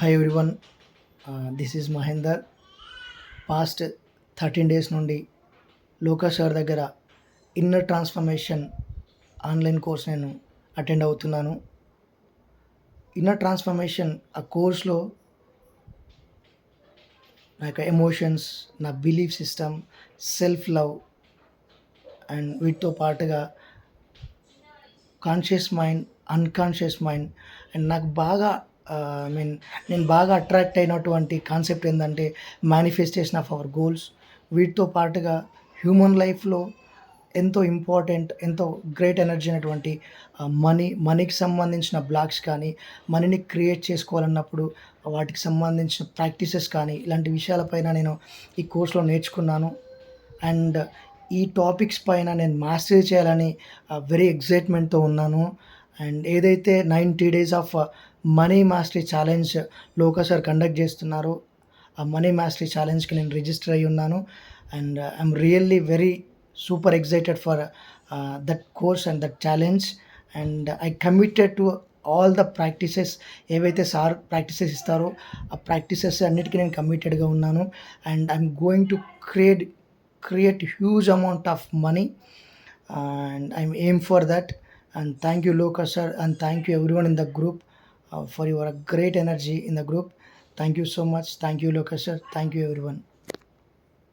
Hi everyone this is Mahender past thirteen days నుండి Loka sir దగ్గర inner transformation online course నేను attend అవుతున్నాను. Inner transformation ఆ కోర్స్లో నా యొక్క ఎమోషన్స్ నా belief system self love and వీటితో పాటుగా conscious mind unconscious mind and నాకు బాగా ఐ మీన్ నేను బాగా అట్రాక్ట్ అయినటువంటి కాన్సెప్ట్ ఏంటంటే మేనిఫెస్టేషన్ ఆఫ్ అవర్ గోల్స్ వీటితో పాటుగా హ్యూమన్ లైఫ్లో ఎంతో ఇంపార్టెంట్ ఎంతో గ్రేట్ ఎనర్జీ అయినటువంటి మనీ మనీకి సంబంధించిన బ్లాగ్స్ కానీ మనీని క్రియేట్ చేసుకోవాలన్నప్పుడు వాటికి సంబంధించిన ప్రాక్టీసెస్ కానీ ఇలాంటి విషయాలపైన నేను ఈ కోర్సులో నేర్చుకున్నాను. అండ్ ఈ టాపిక్స్ పైన నేను మాస్టరీ చేయాలని వెరీ ఎగ్జైట్మెంట్తో ఉన్నాను. అండ్ ఏదైతే ninety days of uh, money mastery challenge Loka sir conduct చేస్తున్నారో ఆ మనీ మాస్టరీ ఛాలెంజ్కి నేను రిజిస్టర్ అయ్యి ఉన్నాను. And uh, I'm really very super excited for uh, that course and that challenge. And I committed to all the practices ఏవైతే sir practices ఇస్తారో ఆ practices అన్నిటికీ నేను కమిటెడ్గా ఉన్నాను. And I'm going to create create huge amount of money. And I'm aim for that. And thank you, Loka sir, and thank you everyone in the group uh, for your great energy in the group. Thank you so much. Thank you, Loka sir. Thank you, everyone.